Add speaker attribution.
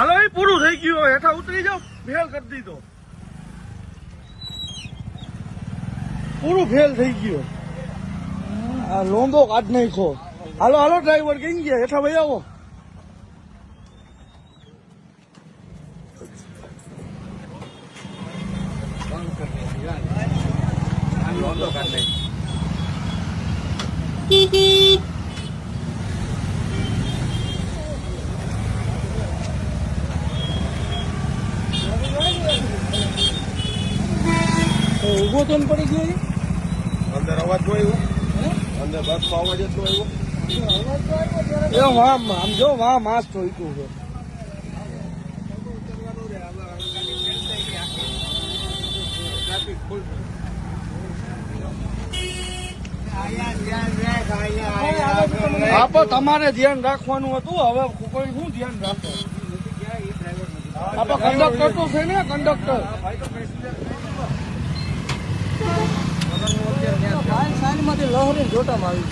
Speaker 1: હાલો એ પૂરું થઈ ગયું હવે. હેઠા ઉતરી જાઓ. ફેલ કરી દીધો. પૂરું ફેલ થઈ ગયું. આ કાઢ કાઢ નાખો હાલો હાલો ડ્રાઈવર કઈ ગયા. હેઠા ભાઈ આવો. તો ઊભો તો પડી ગયો
Speaker 2: અંદર અવાજ નો આવ્યો. અંદર બસ તો અવાજ જ નો આવ્યો.
Speaker 1: એ વાહ આમ જો વાહ માસ ચોઈતું છે હા તમારે ધ્યાન રાખવાનું હતું. હવે કોઈ શું ધ્યાન રાખો? આપણે કંડક્ટર તો છે ને કંડક્ટર
Speaker 3: સાઈડમાંથી લહરી જોટામાં આવી